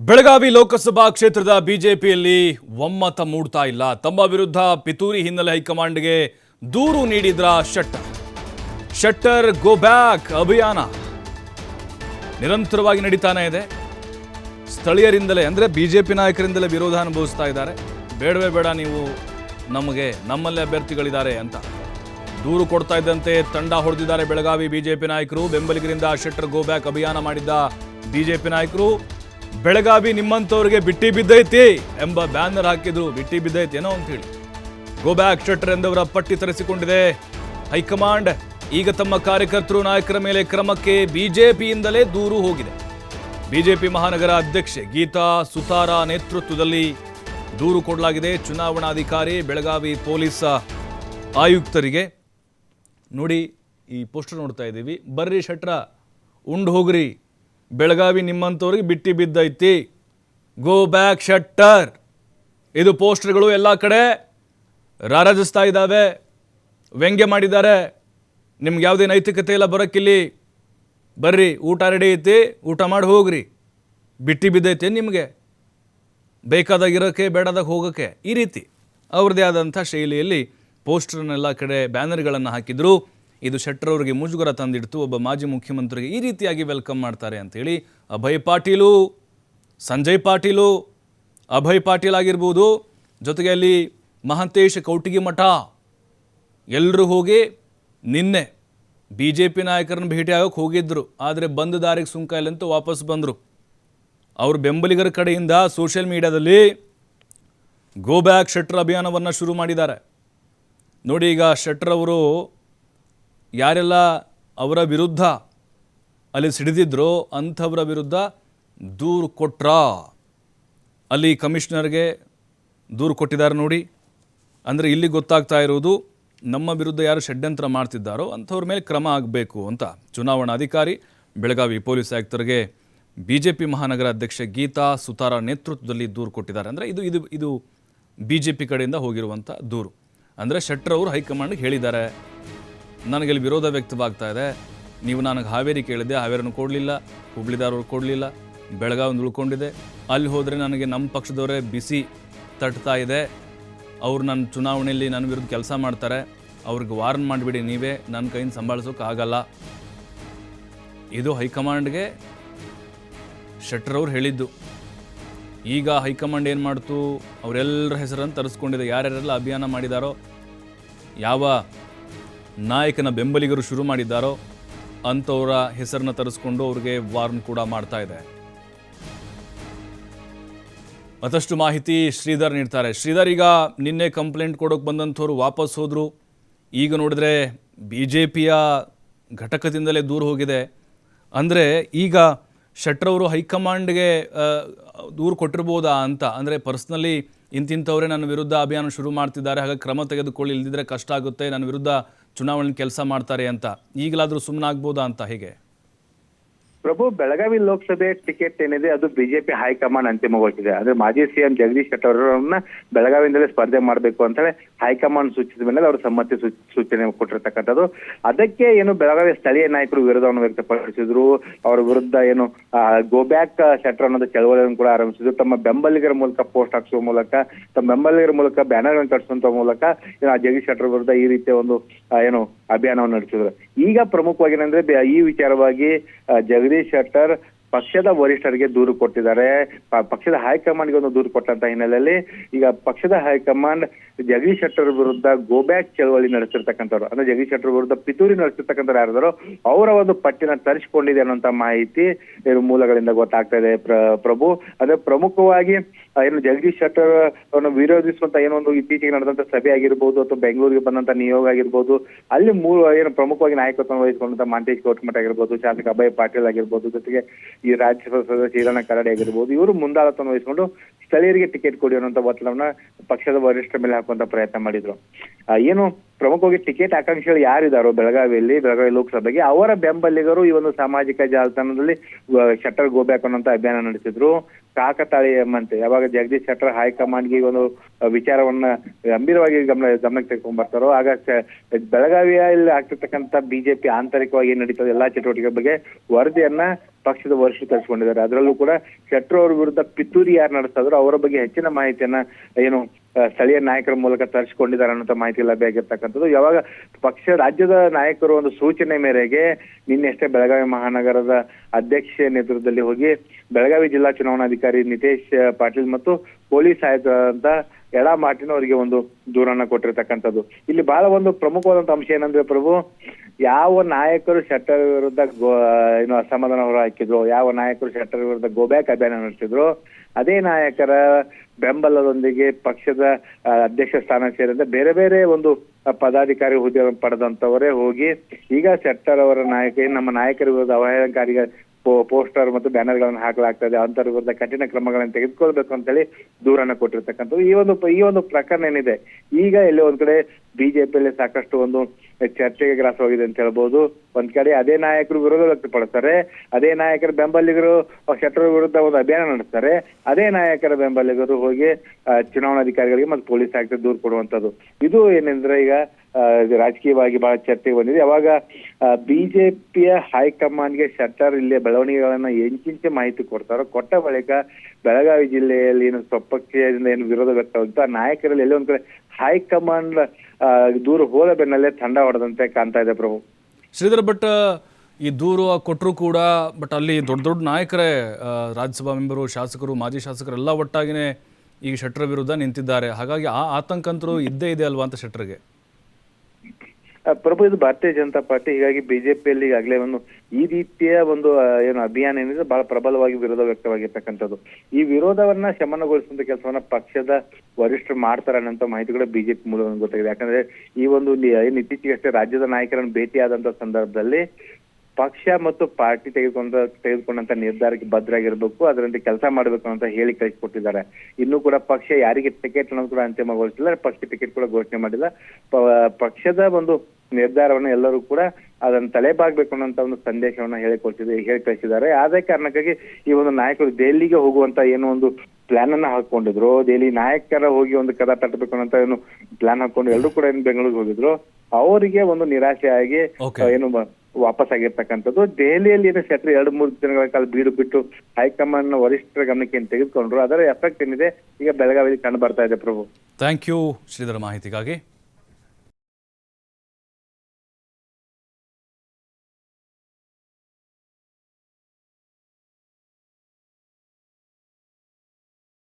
ಬೆಳಗಾವಿ ಲೋಕಸಭಾ ಕ್ಷೇತ್ರದ ಬಿಜೆಪಿಯಲ್ಲಿ ಒಮ್ಮತ ಮೂಡ್ತಾ ಇಲ್ಲ. ತಮ್ಮ ವಿರುದ್ಧ ಪಿತೂರಿ ಹಿನ್ನೆಲೆ ಹೈಕಮಾಂಡ್ಗೆ ದೂರು ನೀಡಿದ್ರ ಶೆಟ್ಟರ್? ಶೆಟ್ಟರ್ ಗೋ ಬ್ಯಾಕ್ ಅಭಿಯಾನ. ನಿರಂತರವಾಗಿ ನಡೀತಾನೆ ಇದೆ. ಸ್ಥಳೀಯರಿಂದಲೇ, ಅಂದರೆ ಬಿಜೆಪಿ ನಾಯಕರಿಂದಲೇ ವಿರೋಧ ಅನುಭವಿಸ್ತಾ ಇದ್ದಾರೆ. ಬೇಡವೇ ಬೇಡ, ನೀವು ನಮಗೆ, ನಮ್ಮಲ್ಲೇ ಅಭ್ಯರ್ಥಿಗಳಿದ್ದಾರೆ ಅಂತ. ದೂರು ಕೊಡ್ತಾ ಇದ್ದಂತೆ ತಂಡ ಹೊಡೆದಿದ್ದಾರೆ ಬೆಳಗಾವಿ ಬಿಜೆಪಿ ನಾಯಕರು. ಬೆಂಬಲಿಗರಿಂದ ಶೆಟ್ಟರ್ ಗೋ ಬ್ಯಾಕ್ ಅಭಿಯಾನ ಮಾಡಿದ್ದ ಬಿಜೆಪಿ ನಾಯಕರು. ಬೆಳಗಾವಿ ನಿಮ್ಮಂಥವ್ರಿಗೆ ಬಿಟ್ಟಿ ಬಿದ್ದೈತಿ ಎಂಬ ಬ್ಯಾನರ್ ಹಾಕಿದ್ರು, ಬಿಟ್ಟಿ ಬಿದ್ದೈತಿ ಏನೋ ಅಂತೇಳಿ ಗೋ ಬ್ಯಾಕ್ ಶೆಟ್ಟರ್ ಎಂದವರ ಪಟ್ಟಿ ತರಿಸಿಕೊಂಡಿದೆ. ಹೈಕಮಾಂಡ್ ಈಗ ತಮ್ಮ ಕಾರ್ಯಕರ್ತರು, ನಾಯಕರ ಮೇಲೆ ಕ್ರಮಕ್ಕೆ ಬಿಜೆಪಿಯಿಂದಲೇ ದೂರು ಹೋಗಿದೆ. ಬಿಜೆಪಿ ಮಹಾನಗರ ಅಧ್ಯಕ್ಷೆ ಗೀತಾ ಸುತಾರ ನೇತೃತ್ವದಲ್ಲಿ ದೂರು ಕೊಡಲಾಗಿದೆ. ಚುನಾವಣಾಧಿಕಾರಿ, ಬೆಳಗಾವಿ ಪೊಲೀಸ್ ಆಯುಕ್ತರಿಗೆ. ನೋಡಿ, ಈ ಪೋಸ್ಟರ್ ನೋಡ್ತಾ ಇದ್ದೀವಿ. ಬರ್ರಿ ಶೆಟ್ರ ಉಂಡು ಹೋಗ್ರಿ. ಬೆಳಗಾವಿ ನಿಮ್ಮಂಥವ್ರಿಗೆ ಬಿಟ್ಟಿ ಬಿದ್ದೈತಿ. ಗೋ ಬ್ಯಾಕ್ ಶಟ್ಟರ್ ಇದು ಪೋಸ್ಟರ್ಗಳು ಎಲ್ಲ ಕಡೆ ರಾರಾಜಿಸ್ತಾ ಇದ್ದಾವೆ. ವ್ಯಂಗ್ಯ ಮಾಡಿದ್ದಾರೆ. ನಿಮ್ಗೆ ಯಾವುದೇ ನೈತಿಕತೆ ಇಲ್ಲ ಬರೋಕ್ಕಿಲ್ಲಿ. ಬರ್ರಿ, ಊಟ ರೆಡಿ ಐತಿ, ಊಟ ಮಾಡಿ ಹೋಗ್ರಿ. ಬಿಟ್ಟಿ ಬಿದ್ದೈತೆ ನಿಮಗೆ. ಬೇಕಾದಾಗ ಇರೋಕ್ಕೆ ಬೇಡದಾಗ ಹೋಗೋಕ್ಕೆ ಈ ರೀತಿ. ಅವ್ರದ್ದೇ ಆದಂಥ ಶೈಲಿಯಲ್ಲಿ ಪೋಸ್ಟರ್ನೆಲ್ಲ ಕಡೆ ಬ್ಯಾನರ್ಗಳನ್ನು ಹಾಕಿದ್ರು. ಇದು ಶೆಟ್ಟರ್ ಅವರಿಗೆ ಮುಜುಗರ ತಂದಿಡ್ತು. ಒಬ್ಬ ಮಾಜಿ ಮುಖ್ಯಮಂತ್ರಿಗೆ ಈ ರೀತಿಯಾಗಿ ವೆಲ್ಕಮ್ ಮಾಡ್ತಾರೆ ಅಂತೇಳಿ ಅಭಯ್ ಪಾಟೀಲು, ಸಂಜಯ್ ಪಾಟೀಲು, ಅಭಯ್ ಪಾಟೀಲ್ ಆಗಿರ್ಬೋದು, ಜೊತೆಗೆ ಅಲ್ಲಿ ಮಹಂತೇಶ್ ಕೌಟಿಗಿ ಮಠ. ಎಲ್ಲರೂ ಹೋಗಿ ನಿನ್ನೆ ಬಿ ಜೆ ಪಿ ನಾಯಕರನ್ನು ಭೇಟಿ ಆಗೋಕೆ ಹೋಗಿದ್ದರು ಆದರೆ ಬಂದ ದಾರಿಗೆ ಸುಂಕ ಇಲ್ಲ ಅಂತ ವಾಪಸ್ ಬಂದರು. ಅವರು ಬೆಂಬಲಿಗರ ಕಡೆಯಿಂದ ಸೋಷಿಯಲ್ ಮೀಡಿಯಾದಲ್ಲಿ ಗೋ ಬ್ಯಾಕ್ ಶೆಟ್ರ್ ಅಭಿಯಾನವನ್ನು ಶುರು ಮಾಡಿದ್ದಾರೆ. ನೋಡಿ ಈಗ ಶೆಟ್ರ್ ಅವರು ಯಾರೆಲ್ಲ ಅವರ ವಿರುದ್ಧ ಅಲ್ಲಿ ಸಿಡಿದಿದ್ರೋ ಅಂಥವರ ವಿರುದ್ಧ ದೂರು ಕೊಟ್ರಾ. ಅಲ್ಲಿ ಕಮಿಷನರ್ಗೆ ದೂರು ಕೊಟ್ಟಿದ್ದಾರೆ ನೋಡಿ. ಅಂದರೆ ಇಲ್ಲಿ ಗೊತ್ತಾಗ್ತಾ ಇರೋದು ನಮ್ಮ ವಿರುದ್ಧ ಯಾರು ಷಡ್ಯಂತ್ರ ಮಾಡ್ತಿದ್ದಾರೋ ಅಂಥವ್ರ ಮೇಲೆ ಕ್ರಮ ಆಗಬೇಕು ಅಂತ ಚುನಾವಣಾಧಿಕಾರಿ ಬೆಳಗಾವಿ ಪೊಲೀಸ್ ಆಯುಕ್ತರಿಗೆ ಬಿ ಜೆ ಪಿ ಮಹಾನಗರ ಅಧ್ಯಕ್ಷ ಗೀತಾ ಸುತಾರ ನೇತೃತ್ವದಲ್ಲಿ ದೂರು ಕೊಟ್ಟಿದ್ದಾರೆ. ಅಂದರೆ ಇದು ಇದು ಇದು ಬಿ ಜೆ ಪಿ ಕಡೆಯಿಂದ ಹೋಗಿರುವಂಥ ದೂರು. ಅಂದರೆ ಶೆಟ್ಟರ್ ಅವರು ಹೈಕಮಾಂಡ್ಗೆ ಹೇಳಿದ್ದಾರೆ. ನನಗೆ ಇಲ್ಲಿ ವಿರೋಧ ವ್ಯಕ್ತವಾಗ್ತಾ ಇದೆ. ನೀವು ನನಗೆ ಹಾವೇರಿ ಕೇಳಿದೆ ಹಾವೇರಿನೂ ಕೊಡಲಿಲ್ಲ, ಹುಬ್ಳಿದಾರವ್ರು ಕೊಡಲಿಲ್ಲ ಬೆಳಗಾವಿ ಉಳ್ಕೊಂಡಿದೆ ಅಲ್ಲಿ ಹೋದರೆ ನನಗೆ ನಮ್ಮ ಪಕ್ಷದವರೇ ಬಿಸಿ ತಟ್ತಾ ಇದೆ. ಅವ್ರು ನನ್ನ ಚುನಾವಣೆಯಲ್ಲಿ ನನ್ನ ವಿರುದ್ಧ ಕೆಲಸ ಮಾಡ್ತಾರೆ. ಅವ್ರಿಗೆ ವಾರ್ನ್ ಮಾಡಿಬಿಡಿ ನೀವೇ, ನನ್ನ ಕೈಯಿಂದ ಸಂಭಾಳಿಸೋಕೆ ಆಗಲ್ಲ. ಇದು ಹೈಕಮಾಂಡ್ಗೆ ಶೆಟ್ಟರ್ ಅವ್ರು ಹೇಳಿದ್ದು. ಈಗ ಹೈಕಮಾಂಡ್ ಏನು ಮಾಡ್ತು? ಅವರೆಲ್ಲರ ಹೆಸರನ್ನು ತರಿಸ್ಕೊಂಡಿದೆ. ಯಾರ್ಯಾರೆಲ್ಲ ಅಭಿಯಾನ ಮಾಡಿದಾರೋ, ಯಾವ ನಾಯಕನ ಬೆಂಬಲಿಗರು ಶುರು ಮಾಡಿದ್ದಾರೋ ಅಂಥವರ ಹೆಸರನ್ನ ತರಿಸ್ಕೊಂಡು ಅವ್ರಿಗೆ ವಾರ್ನ್ ಕೂಡ ಮಾಡ್ತಾ ಇದೆ. ಮತ್ತಷ್ಟು ಮಾಹಿತಿ ಶ್ರೀಧರ್ ನೀಡ್ತಾರೆ. ಶ್ರೀಧರ್, ಈಗ ನಿನ್ನೆ ಕಂಪ್ಲೇಂಟ್ ಕೊಡೋಕೆ ಬಂದಂಥವ್ರು ವಾಪಸ್ ಹೋದರು. ಈಗ ನೋಡಿದ್ರೆ ಬಿ ಜೆ ಪಿಯ ಘಟಕದಿಂದಲೇ ದೂರ ಹೋಗಿದೆ. ಅಂದರೆ ಈಗ ಶೆಟ್ರವರು ಹೈಕಮಾಂಡ್ಗೆ ದೂರು ಕೊಟ್ಟಿರ್ಬೋದಾ ಅಂತ? ಅಂದರೆ ಪರ್ಸ್ನಲಿ ಇಂತಿಂಥವರೇ ನನ್ನ ವಿರುದ್ಧ ಅಭಿಯಾನ ಶುರು ಮಾಡ್ತಿದ್ದಾರೆ. ಹಾಗಾಗಿ ಕ್ರಮ ತೆಗೆದುಕೊಳ್ಳಿ ಇಲ್ದಿದ್ರೆ ಕಷ್ಟ ಆಗುತ್ತೆ. ನನ್ನ ವಿರುದ್ಧ ಚುನಾವಣೆ ಕೆಲಸ ಮಾಡ್ತಾರೆ ಅಂತ ಈಗಲಾದರೂ ಸುಮ್ಮನಾಗ್ಬೋದಾ ಅಂತ ಹೇಗೆ? ಪ್ರಭು, ಬೆಳಗಾವಿ ಲೋಕಸಭೆ ಟಿಕೆಟ್ ಏನಿದೆ, ಅದು ಬಿಜೆಪಿ ಹೈಕಮಾಂಡ್ ಅಂತಿಮಗೊಳಿಸಿದೆ. ಅಂದ್ರೆ ಮಾಜಿ ಸಿಎಂ ಜಗದೀಶ್ ಶೆಟ್ಟರ್ ಅವರನ್ನ ಬೆಳಗಾವಿಯಿಂದಲೇ ಸ್ಪರ್ಧೆ ಮಾಡಬೇಕು ಅಂತ ಹೇಳಿ ಹೈಕಮಾಂಡ್ ಸೂಚಿಸಿದ ಮೇಲೆ ಅವರು ಸಮ್ಮತಿ ಸೂಚನೆ ಕೊಟ್ಟಿರ್ತಕ್ಕಂಥದ್ದು. ಅದಕ್ಕೆ ಏನು ಬೆಳಗಾವಿ ಸ್ಥಳೀಯ ನಾಯಕರು ವಿರೋಧವನ್ನು ವ್ಯಕ್ತಪಡಿಸಿದ್ರು. ಅವರ ವಿರುದ್ಧ ಏನು ಗೋ ಬ್ಯಾಕ್ ಶೆಟ್ಟರ್ ಅನ್ನೋದು ಚಳವಳಿಯನ್ನು ಕೂಡ ಆರಂಭಿಸಿದ್ರು. ತಮ್ಮ ಬೆಂಬಲಿಗರ ಮೂಲಕ ಪೋಸ್ಟ್ ಹಾಕಿಸುವ ಮೂಲಕ, ತಮ್ಮ ಬೆಂಬಲಿಗರ ಮೂಲಕ ಬ್ಯಾನರ್ ಕಟ್ಟಿಸುವಂತ ಮೂಲಕ ಏನು ಆ ಜಗದೀಶ್ ಶೆಟ್ಟರ್ ವಿರುದ್ಧ ಈ ರೀತಿಯ ಒಂದು ಏನು ಅಭಿಯಾನವನ್ನು ನಡೆಸಿದ್ರು. ಈಗ ಪ್ರಮುಖವಾಗಿ ಏನಂದ್ರೆ ಈ ವಿಚಾರವಾಗಿ ಜಗದೀಶ್ ಶೆಟ್ಟರ್ ಪಕ್ಷದ ವರಿಷ್ಠರಿಗೆ ದೂರು ಕೊಟ್ಟಿದ್ದಾರೆ. ಪಕ್ಷದ ಹೈಕಮಾಂಡ್ಗೆ ಒಂದು ದೂರು ಕೊಟ್ಟಂತ ಹಿನ್ನೆಲೆಯಲ್ಲಿ ಈಗ ಪಕ್ಷದ ಹೈಕಮಾಂಡ್ ಜಗದೀಶ್ ಶೆಟ್ಟರ್ ವಿರುದ್ಧ ಗೋಬ್ಯಾಕ್ ಚಳವಳಿ ನಡೆಸಿರ್ತಕ್ಕಂಥವ್ರು, ಅಂದ್ರೆ ಜಗದೀಶ್ ಶೆಟ್ಟರ್ ವಿರುದ್ಧ ಪಿತೂರಿ ನಡೆಸಿರ್ತಕ್ಕಂಥವ್ರು ಯಾರಿದಾರೋ, ಅವರ ಒಂದು ಪಟ್ಟಿನ ತರಿಸಿಕೊಂಡಿದೆ ಅನ್ನುವಂತ ಮಾಹಿತಿ ಮೂಲಗಳಿಂದ ಗೊತ್ತಾಗ್ತಾ ಇದೆ ಪ್ರ- ಪ್ರಭು. ಅಂದ್ರೆ ಪ್ರಮುಖವಾಗಿ ಏನು ಜಗದೀಶ್ ಶೆಟ್ಟರ್ ಅವರನ್ನು ವಿರೋಧಿಸುವಂತ ಏನೋ ಒಂದು ಇತ್ತೀಚೆಗೆ ನಡೆದಂತ ಸಭೆ ಆಗಿರ್ಬೋದು, ಅಥವಾ ಬೆಂಗಳೂರಿಗೆ ಬಂದಂತ ನಿಯೋಗ ಆಗಿರ್ಬೋದು, ಅಲ್ಲಿ ಮೂಲ ಏನು ಪ್ರಮುಖವಾಗಿ ನಾಯಕತ್ವ ವಹಿಸಿಕೊಂಡಂತ ಮಾಂತೇಶ್ ಕೋಟಮಠ ಆಗಿರ್ಬೋದು, ಶಾಸಕ ಅಭಯ್ ಪಾಟೀಲ್ ಆಗಿರ್ಬೋದು, ಜೊತೆಗೆ ಈ ರಾಜ್ಯಸಭಾ ಸದಸ್ಯ ಈರಣ್ಣ ಕರಡಿ ಆಗಿರ್ಬೋದು, ಇವರು ಮುಂದಾಳತ್ವವನ್ನು ವಹಿಸಿಕೊಂಡು ಸ್ಥಳೀಯರಿಗೆ ಟಿಕೆಟ್ ಕೊಡಿ ಅನ್ನುವಂತ ಒತ್ತಡವನ್ನ ಪಕ್ಷದ ವರಿಷ್ಠರ ಮೇಲೆ ಹಾಕುವಂತ ಪ್ರಯತ್ನ ಮಾಡಿದ್ರು. ಏನು ಪ್ರಮುಖವಾಗಿ ಟಿಕೆಟ್ ಆಕಾಂಕ್ಷಿಗಳು ಯಾರಿದಾರೋ ಬೆಳಗಾವಿಯಲ್ಲಿ, ಬೆಳಗಾವಿ ಲೋಕಸಭೆಗೆ ಅವರ ಬೆಂಬಲಿಗರು ಈ ಒಂದು ಸಾಮಾಜಿಕ ಜಾಲತಾಣದಲ್ಲಿ ಶಟರ್ ಗೋಬ್ಯಾಕ್ ಅನ್ನುವಂತ ಅಭಿಯಾನ ನಡೆಸಿದ್ರು. ಕಾಕತಾಳಿ ಎಂಬಂತೆ ಯಾವಾಗ ಜಗದೀಶ್ ಶೆಟ್ಟರ್ ಹೈಕಮಾಂಡ್ಗೆ ಈ ಒಂದು ವಿಚಾರವನ್ನ ಗಂಭೀರವಾಗಿ ಗಮನ, ಗಮನಕ್ಕೆ ತೆಗೆದುಕೊಂಡ್ ಬರ್ತಾರೋ, ಆಗ ಬೆಳಗಾವಿಯಲ್ಲಿ ಆಗ್ತಿರ್ತಕ್ಕಂಥ ಬಿಜೆಪಿ ಆಂತರಿಕವಾಗಿ ಏನ್ ನಡೀತದೆ, ಎಲ್ಲಾ ಚಟುವಟಿಕೆ ಬಗ್ಗೆ ವರದಿಯನ್ನ ಪಕ್ಷದ ವರಿಷ್ಠ ತರಿಸಿಕೊಂಡಿದ್ದಾರೆ. ಅದರಲ್ಲೂ ಕೂಡ ಶೆಟ್ಟರ್ ಅವ್ರ ವಿರುದ್ಧ ಪಿತೂರಿ ಯಾರು ನಡೆಸ್ತಾದ್ರು ಅವರ ಬಗ್ಗೆ ಹೆಚ್ಚಿನ ಮಾಹಿತಿಯನ್ನ ಏನು ಸ್ಥಳೀಯ ನಾಯಕರ ಮೂಲಕ ತರಿಸಿಕೊಂಡಿದ್ದಾರೆ ಅನ್ನೋ ಮಾಹಿತಿ ಲಭ್ಯ ಯಾವಾಗ ಪಕ್ಷ ರಾಜ್ಯದ ನಾಯಕರು ಒಂದು ಸೂಚನೆ ಮೇರೆಗೆ ನಿನ್ನೆಷ್ಟೇ ಬೆಳಗಾವಿ ಮಹಾನಗರದ ಅಧ್ಯಕ್ಷ ನೇತೃತ್ವದಲ್ಲಿ ಹೋಗಿ ಬೆಳಗಾವಿ ಜಿಲ್ಲಾ ಚುನಾವಣಾಧಿಕಾರಿ ನಿತೇಶ್ ಪಾಟೀಲ್ ಮತ್ತು ಪೊಲೀಸ್ ಆಯುಕ್ತರಾದಂತ ಎಡಾ ಮಾರ್ಟಿನ್ ಅವರಿಗೆ ಒಂದು ದೂರನ್ನ ಕೊಟ್ಟಿರ್ತಕ್ಕಂಥದ್ದು. ಇಲ್ಲಿ ಬಹಳ ಒಂದು ಪ್ರಮುಖವಾದಂತ ಅಂಶ ಏನಂದ್ರೆ ಪ್ರಭು, ಯಾವ ನಾಯಕರು ಶೆಟ್ಟರ್ ವಿರುದ್ಧ ಏನು ಅಸಮಾಧಾನ ಹೊರ ಹಾಕಿದ್ರು, ಯಾವ ನಾಯಕರು ಶೆಟ್ಟರ್ ವಿರುದ್ಧ ಗೋಬ್ಯಾಕ್ ಅಭಿಯಾನ ನಡೆಸಿದ್ರು, ಅದೇ ನಾಯಕರ ಬೆಂಬಲದೊಂದಿಗೆ ಪಕ್ಷದ ಅಧ್ಯಕ್ಷ ಸ್ಥಾನ ಸೇರಿದಂತೆ ಬೇರೆ ಬೇರೆ ಒಂದು ಪದಾಧಿಕಾರಿ ಹುದ್ದೆ ಪಡೆದಂತವರೇ ಹೋಗಿ ಈಗ ಶೆಟ್ಟರ್ ಅವರ ನಾಯಕ, ನಮ್ಮ ನಾಯಕರ ವಿರುದ್ಧ ಅವಹೇಳನಕಾರಿ ಪೋಸ್ಟರ್ ಮತ್ತು ಬ್ಯಾನರ್ಗಳನ್ನು ಹಾಕಲಾಗ್ತದೆ. ಅಂತರ ವಿರುದ್ಧ ಕಠಿಣ ಕ್ರಮಗಳನ್ನು ತೆಗೆದುಕೊಳ್ಬೇಕು ಅಂತೇಳಿ ದೂರನ್ನ ಕೊಟ್ಟಿರ್ತಕ್ಕಂಥದ್ದು. ಈ ಒಂದು ಈ ಒಂದು ಪ್ರಕರಣ ಏನಿದೆ? ಈಗ ಎಲ್ಲಿ ಒಂದ್ ಕಡೆ ಬಿಜೆಪಿಯಲ್ಲಿ ಸಾಕಷ್ಟು ಒಂದು ಚರ್ಚೆಗೆ ಗ್ರಾಸವಾಗಿದೆ ಅಂತ ಹೇಳ್ಬೋದು. ಒಂದ್ ಕಡೆ ಅದೇ ನಾಯಕರು ವಿರೋಧ ವ್ಯಕ್ತಪಡಿಸ್ತಾರೆ. ಅದೇ ನಾಯಕರ ಬೆಂಬಲಿಗರು ಶೆಟ್ಟರ್ ವಿರುದ್ಧ ಒಂದು ಅಭಿಯಾನ ನಡೆಸ್ತಾರೆ. ಅದೇ ನಾಯಕರ ಬೆಂಬಲಿಗರು ಹೋಗಿ ಚುನಾವಣಾಧಿಕಾರಿಗಳಿಗೆ ಮತ್ತು ಪೊಲೀಸ್ ಆಯುಕ್ತ ದೂರು ಕೊಡುವಂತದ್ದು ಇದು ಏನಂದ್ರೆ ಈಗ ರಾಜಕೀಯವಾಗಿ ಬಹಳ ಚರ್ಚೆಗೆ ಬಂದಿದೆ. ಅವಾಗ ಬಿಜೆಪಿಯ ಹೈಕಮಾಂಡ್ಗೆ ಸರ್ಕಾರ ಇಲ್ಲಿ ಬೆಳವಣಿಗೆಗಳನ್ನ ಎಂಚಿಂಚೆ ಮಾಹಿತಿ ಕೊಡ್ತಾರೋ ಕೊಟ್ಟ ಬಳಿಕ ಬೆಳಗಾವಿ ಜಿಲ್ಲೆಯಲ್ಲಿ ಏನು ಸ್ವಪಕ್ಷದಿಂದ ಏನು ವಿರೋಧ ವ್ಯಕ್ತವಾಗುತ್ತೋ ಆ ನಾಯಕರಲ್ಲಿ ಎಲ್ಲೋ ಒಂದ್ ಕಡೆ ಹೈಕಮಾಂಡ್ ದೂರ ಹೋದ ಬೆನ್ನಲ್ಲೇ ತಂಡ ಹೊಡೆದಂತೆ ಕಾಣ್ತಾ ಇದೆ ಪ್ರಭು. ಶ್ರೀಧರ್ ಭಟ್ ಈ ದೂರು ಕೊಟ್ಟರು ಕೂಡ ಬಟ್ ಅಲ್ಲಿ ದೊಡ್ಡ ದೊಡ್ಡ ನಾಯಕರೇ ರಾಜ್ಯಸಭಾ ಮೆಂಬರು ಶಾಸಕರು ಮಾಜಿ ಶಾಸಕರು ಎಲ್ಲ ಒಟ್ಟಾಗಿನೇ ಈಗ ಶೆಟ್ಟರ್ ವಿರುದ್ಧ ನಿಂತಿದ್ದಾರೆ. ಹಾಗಾಗಿ ಆ ಆತಂಕ ಅಂತರೂ ಇದ್ದೇ ಇದೆ ಅಲ್ವಾ ಅಂತ ಶೆಟ್ಟರ್ಗೆ? ಆ, ಪ್ರಭು ಇದು ಭಾರತೀಯ ಜನತಾ ಪಾರ್ಟಿ, ಹೀಗಾಗಿ ಬಿಜೆಪಿಯಲ್ಲಿ ಈಗಾಗಲೇ ಒಂದು ಈ ರೀತಿಯ ಒಂದು ಏನು ಅಭಿಯಾನ ಏನಿದೆ ಬಹಳ ಪ್ರಬಲವಾಗಿ ವಿರೋಧ ವ್ಯಕ್ತವಾಗಿರ್ತಕ್ಕಂಥದ್ದು. ಈ ವಿರೋಧವನ್ನ ಶಮನಗೊಳಿಸುವಂತ ಕೆಲಸವನ್ನ ಪಕ್ಷದ ವರಿಷ್ಠರು ಮಾಡ್ತಾರೆ ಅನ್ನೋ ಮಾಹಿತಿ ಕೂಡ ಬಿಜೆಪಿ ಮೂಲ ಗೊತ್ತಾಗಿದೆ. ಯಾಕಂದ್ರೆ ಈ ಒಂದು ಇತ್ತೀಚೆಗಷ್ಟೇ ರಾಜ್ಯದ ನಾಯಕರನ್ನು ಭೇಟಿಯಾದಂತ ಸಂದರ್ಭದಲ್ಲಿ ಪಕ್ಷ ಮತ್ತು ಪಾರ್ಟಿ ತೆಗೆದುಕೊಂಡ ತೆಗೆದುಕೊಂಡಂತ ನಿರ್ಧಾರಕ್ಕೆ ಭದ್ರಾಗಿರ್ಬೇಕು ಅದರಂತೆ ಕೆಲಸ ಮಾಡಬೇಕು ಅಂತ ಹೇಳಿ ಕಳಿಸಿಕೊಟ್ಟಿದ್ದಾರೆ ಇನ್ನು ಕೂಡ ಪಕ್ಷ ಯಾರಿಗೆ ಟಿಕೆಟ್ ಅನ್ನೋದು ಕೂಡ ಅಂತಿಮಗೊಳಿಸಿಲ್ಲ ಪಕ್ಷ ಟಿಕೆಟ್ ಕೂಡ ಘೋಷಣೆ ಮಾಡಿಲ್ಲ. ಪಕ್ಷದ ಒಂದು ನಿರ್ಧಾರವನ್ನ ಎಲ್ಲರೂ ಕೂಡ ಅದನ್ನ ತಲೆಬಾಗ್ಬೇಕು ಅನ್ನೋಂತ ಒಂದು ಸಂದೇಶವನ್ನ ಹೇಳಿಕೊಟ್ಟಿದೆ ಹೇಳಿ ಕಳಿಸಿದ್ದಾರೆ. ಅದೇ ಕಾರಣಕ್ಕಾಗಿ ಈ ಒಂದು ನಾಯಕರು ದೆಹಲಿಗೆ ಹೋಗುವಂತ ಏನೋ ಒಂದು ಪ್ಲಾನ್ ಅನ್ನ ಹಾಕೊಂಡಿದ್ರು ದೆಹಲಿ ನಾಯಕರ ಹೋಗಿ ಒಂದು ಕದ ತಟ್ಟಬೇಕು ಅನ್ನೋ ಏನು ಪ್ಲಾನ್ ಹಾಕೊಂಡು ಎಲ್ಲರೂ ಕೂಡ ಏನು ಬೆಂಗಳೂರಿಗೆ ಹೋಗಿದ್ರು. ಅವರಿಗೆ ಒಂದು ನಿರಾಶೆ ಆಗಿ ಏನು ವಾಪಸ್ ಆಗಿರ್ತಕ್ಕಂಥದ್ದು ದೆಹಲಿಯಲ್ಲಿ ಏನು ಶೆಟ್ರ್ ಎರಡು, ಮೂರು ದಿನಗಳ ಕಾಲ ಬೀಡು ಬಿಟ್ಟು ಹೈಕಮಾಂಡ್ ವರಿಷ್ಠರ ಗಮನಕ್ಕೆ ಏನು ತೆಗೆದುಕೊಂಡ್ರು. ಅದರ ಎಫೆಕ್ಟ್ ಏನಿದೆ? ಈಗ ಬೆಳಗಾವಿಯಲ್ಲಿ ಕಂಡು ಬರ್ತಾ ಇದೆ ಪ್ರಭು. ಥ್ಯಾಂಕ್ ಯು ಶ್ರೀಧರ್ ಮಾಹಿತಿಗಾಗಿ.